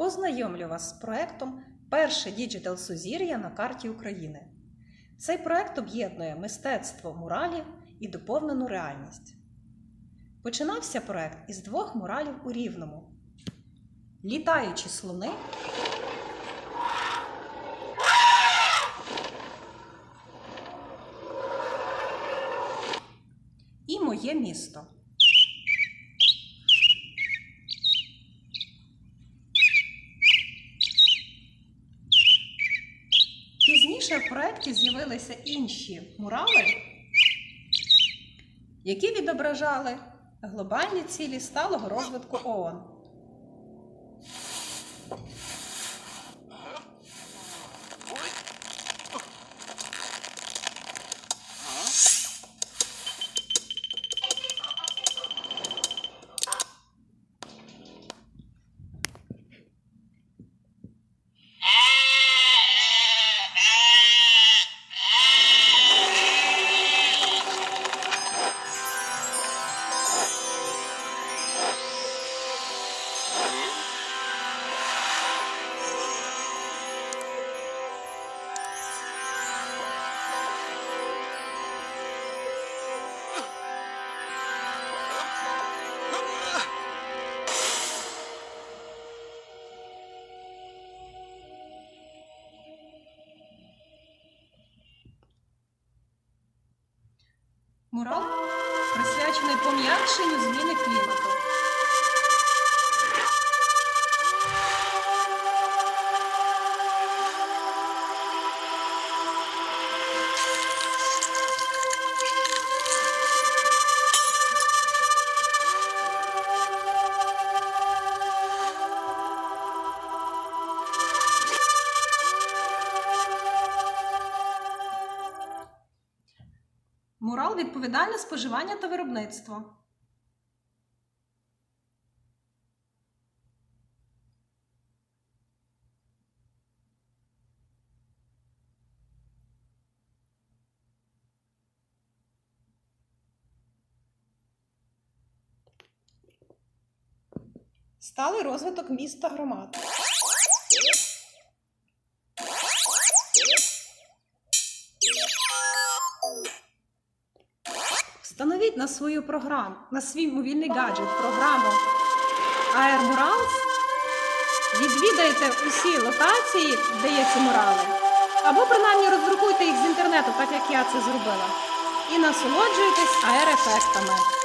познайомлю вас з проектом Перше діджитал сузір'я на карті України. Цей проект об'єднує мистецтво муралів і доповнену реальність. Починався проект із двох муралів у Рівному. Літаючі слони і моє місто. Пізніше в проєкті з'явилися інші мурали, які відображали глобальні цілі сталого розвитку ООН. Мурал присвячений пом'якшенню зміни клімату. Мурал відповідальне споживання та виробництво. Сталий розвиток міста громад. Встановіть на свою програму, на свій мобільний гаджет програму Air Murals. Відвідайте усі локації, де є ці мурали. Або принаймні роздрукуйте їх з інтернету, так як я це зробила. І насолоджуйтесь AR-ефектами.